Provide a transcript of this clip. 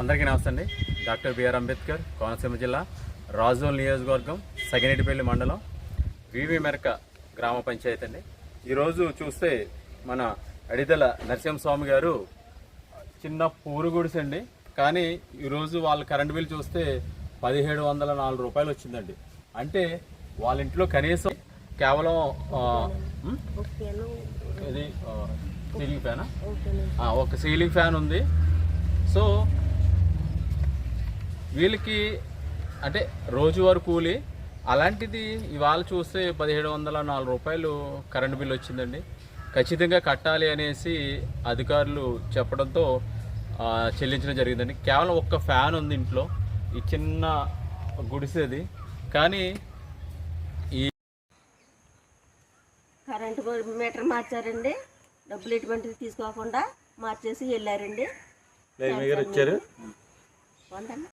అందరికీ నమస్తే అండి. డాక్టర్ బిఆర్ అంబేద్కర్ కోనసీమ జిల్లా రాజోల్ నియోజకవర్గం సగినేటిపల్లి మండలం వివి మెరక గ్రామ పంచాయతీ అండి. ఈరోజు చూస్తే మన అడిదల నరసింహస్వామి గారు చిన్న పూరు గుడిసె అండి. కానీ ఈరోజు వాళ్ళ కరెంట్ బిల్ చూస్తే పదిహేడు వందల నాలుగు రూపాయలు వచ్చిందండి. అంటే వాళ్ళ ఇంట్లో కనీసం కేవలం ఇది సీలింగ్ ఫ్యానా? ఒక సీలింగ్ ఫ్యాన్ ఉంది. సో వీళ్ళకి అంటే రోజువారు కూలి. అలాంటిది ఇవాళ చూస్తే పదిహేడు వందల నాలుగు రూపాయలు కరెంటు బిల్ వచ్చిందండి. ఖచ్చితంగా కట్టాలి అనేసి అధికారులు చెప్పడంతో ఆ, చెల్లించడం జరిగిందండి. కేవలం ఒక్క ఫ్యాన్ ఉంది ఇంట్లో. ఈ చిన్న గుడిసేది కానీ కరెంటు మీటర్ మార్చారండి. డబ్బులు ఎటువంటిది తీసుకోకుండా మార్చేసి వెళ్ళారండి. వచ్చారు. వందండి